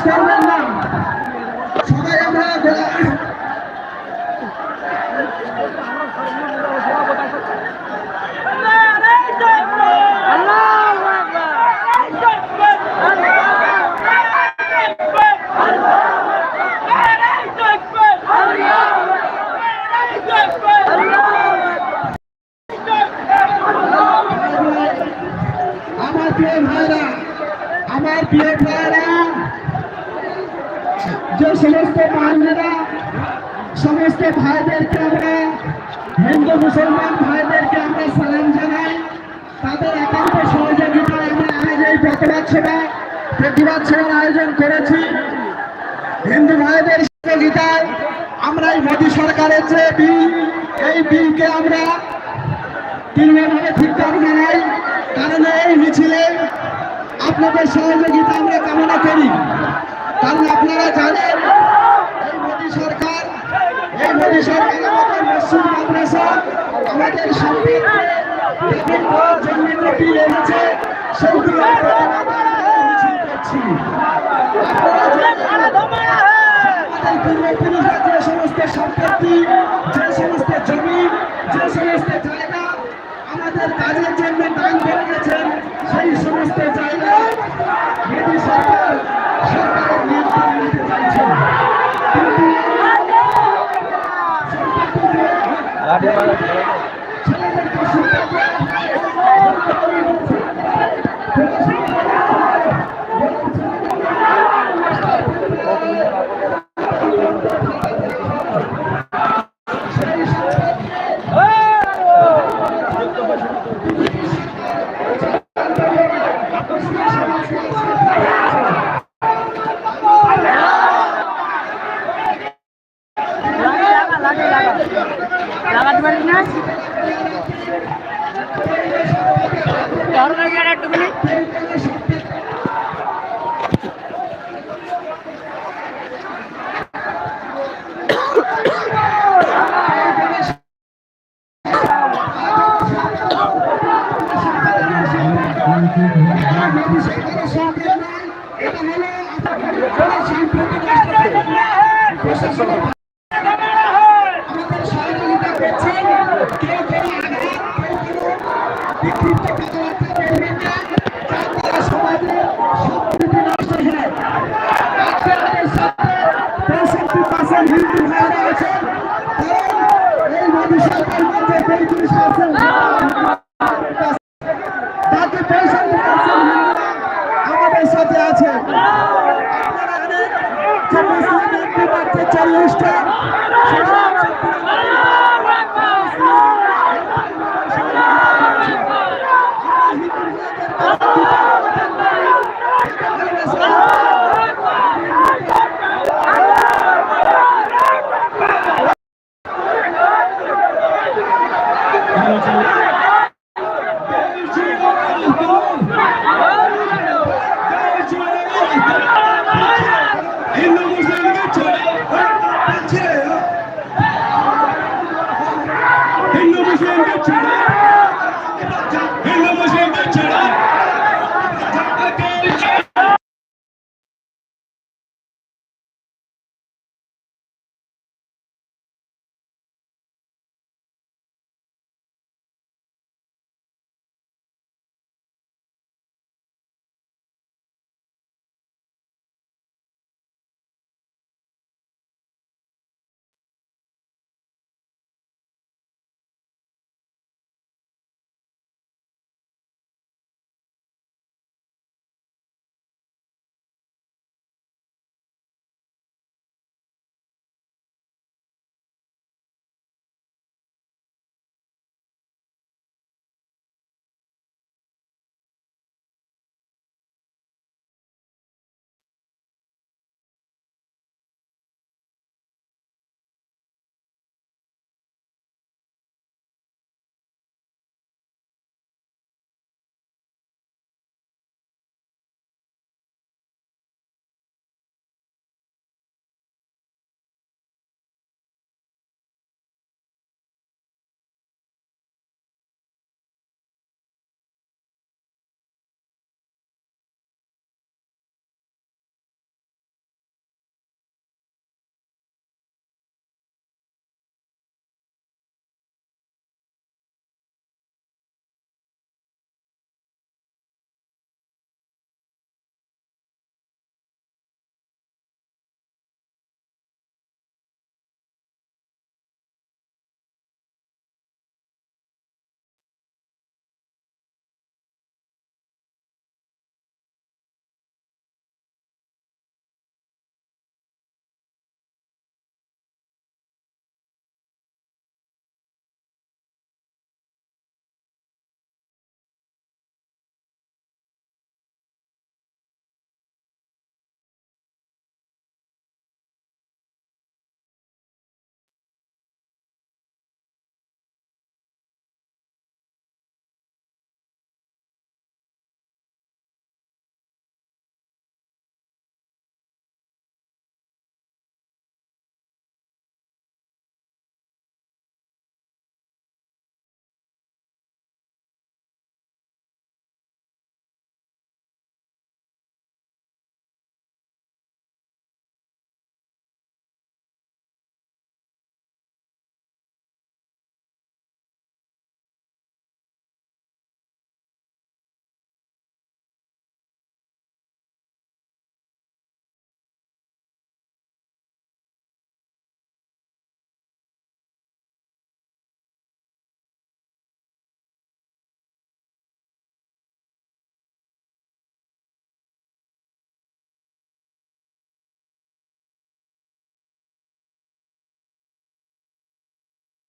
Chairman নাম? সবাই আমরা আমার প্রিয় ভাইরা আমার প্রিয় ভাইরা যে সমস্ত মায়েরা সমস্ত ভাইদেরকে আমরা, হিন্দু, মুসলমান ভাইদেরকে আমরা সালাম জানাই। তাদের একান্ত সহযোগিতায় আমরা আজ এই প্রতিবাদ সেবা প্রতিবাদ সেবার আয়োজন করেছি। হিন্দু ভাইদের সহযোগিতায় আমরা এই মোদী সরকারের যে বিল, এই বিলকে আমরা তীব্রভাবে ধিক্কার জানাই। কারণ এই মিছিলে আপনাদের সহযোগিতা আমরা কামনা করি। কারণ আপনারা জানেন এই মোদী সরকার, এই মোদী সরকার আমাদের মসজিদ, মাদ্রাসা আমাদের পূর্বপুরুষরা যে সমস্ত সম্পত্তি সমস্ত আমাদের কাজের জন্য দান করে সেই সমস্ত জায়গা মোদী সরকার ada আমাদের সহযোগিতা করছেন কেউ কেউ আঘাত কেউ কেউ বিক্ষিপ্ত কথাবার্তা বলবেন না যার দ্বারা সমাজের সম্প্রীতি নষ্ট আপনাদের সাথে পঁয়ষট্টি পার্সেন্ট হিন্দু ভাইরা আছেন এই মোদী মধ্যে পঁয়ত্রিশ পার্সেন্ট বাকি পঁয়ষট্টি পার্সেন্ট হিন্দুরা আমাদের দিয়েছে চল্লিশটা